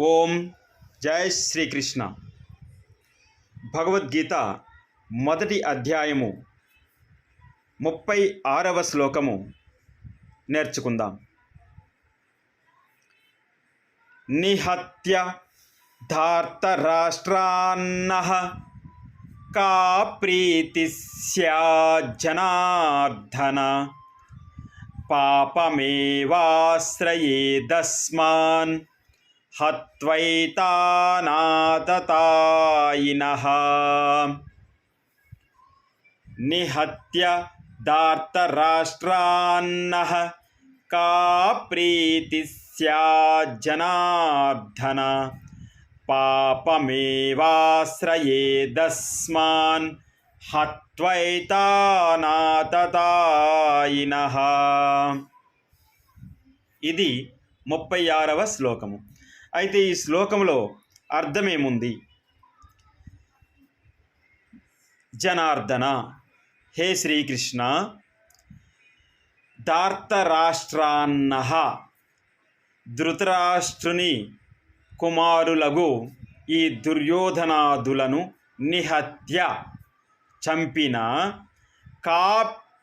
ఓం జయ శ్రీకృష్ణ. భగవద్గీత మొదటి అధ్యాయము ముప్పై ఆరవ శ్లోకము. నేర్చుకుందాం. నిహత్య ధార్తరాష్ట్రాన్న కా ప్రీతి జనార్దన పాపమేవాశ్రయేదస్మాన్ హత్వైతానాతతాయినః నిహత్య దార్తరాష్ట్రాన్నః కా ప్రీతి జనార్దన పాపమేవాశ్రయేదస్మాన్ హత్వైతానాతతాయినః ఇది ముప్పై ఆరవ శ్లోకము అయితే ఈ శ్లోకంలో అర్థమేముంది? జనార్దన హే శ్రీకృష్ణ దార్తరాష్ట్రాన్న ధృతరాష్ట్రుని కుమారులగు ఈ దుర్యోధనాదులను నిహత్య చంపిన కా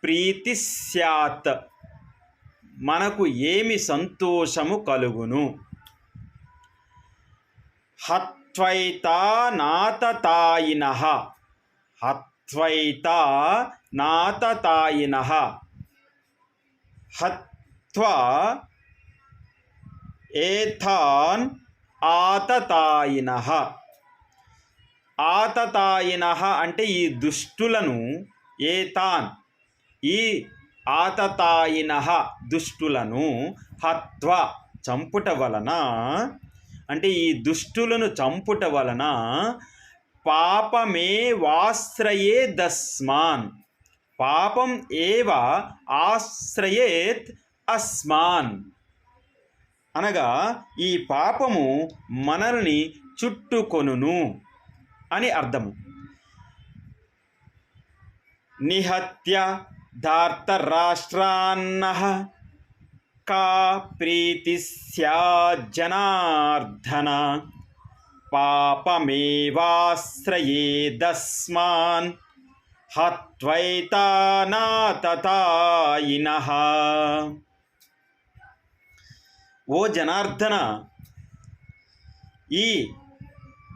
ప్రీతి స్యాత్ మనకు ఏమి సంతోషము కలుగును? హత్వైతా నాతతాయిన. హత్వైతా నాతతాయిన. హత్వ ఏథాన్ ఆతతాయిన. ఆతతాయిన అంటే ఈ దుష్టులను ఏతాన్ ఈ ఆతతాయిన దుష్టులను హత్వ చంపుట వలన అంటే ఈ దుష్టులను చంపుట వలన పాపమే వాశ్రయే దస్మాన్. పాపం ఏవ ఆశ్రయేత్ అస్మాన్. అనగా ఈ పాపము మనల్ని చుట్టుకొనును అని అర్థము. నిహత్య ధార్తరాష్ట్రాన్న का प्रीति जनार्दन पापमेवाश्रयेदस्मान् హత్వైతానాతతాయినః ఓ జనార్దన ఈ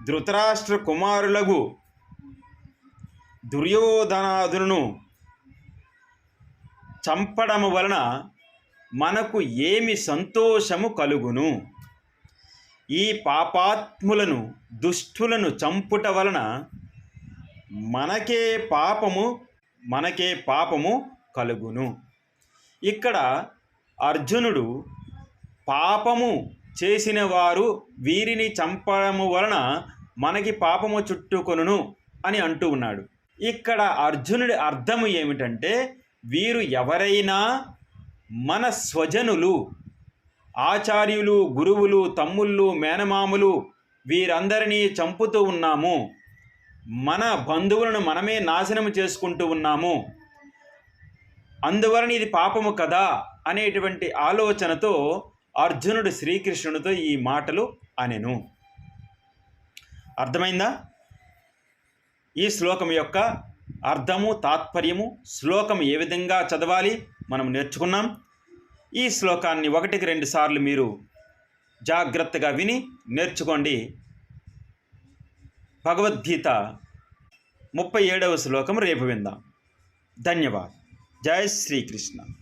ధృతరాష్ట్ర కుమారులగు దుర్యోధనాదులను చంపడము వలన మనకు ఏమి సంతోషము కలుగును? ఈ పాపాత్ములను దుష్టులను చంపుట వలన మనకే పాపము మనకే పాపము కలుగును. ఇక్కడ అర్జునుడు పాపము చేసిన వారు వీరిని చంపడము వలన మనకి పాపము చుట్టుకొనును అని అంటూ ఉన్నాడు. ఇక్కడ అర్జునుడి అర్థము ఏమిటంటే వీరు ఎవరైనా మన స్వజనులు ఆచార్యులు గురువులు తమ్ముళ్ళు మేనమాములు వీరందరినీ చంపుతూ ఉన్నాము. మన బంధువులను మనమే నాశనం చేసుకుంటూ ఉన్నాము. అందువలన ఇది పాపము కదా అనేటువంటి ఆలోచనతో అర్జునుడు శ్రీకృష్ణునితో ఈ మాటలు అనెను. అర్థమైందా? ఈ శ్లోకం యొక్క అర్థము తాత్పర్యము శ్లోకం ఏ విధంగా చదవాలి? మనం నేర్చుకున్నాం. ఈ శ్లోకాన్ని ఒకటికి రెండు సార్లు మీరు జాగ్రత్తగా విని నేర్చుకోండి. భగవద్గీత ముప్పై ఏడవ శ్లోకం రేపు విందాం. ధన్యవాద్. జయ శ్రీకృష్ణ.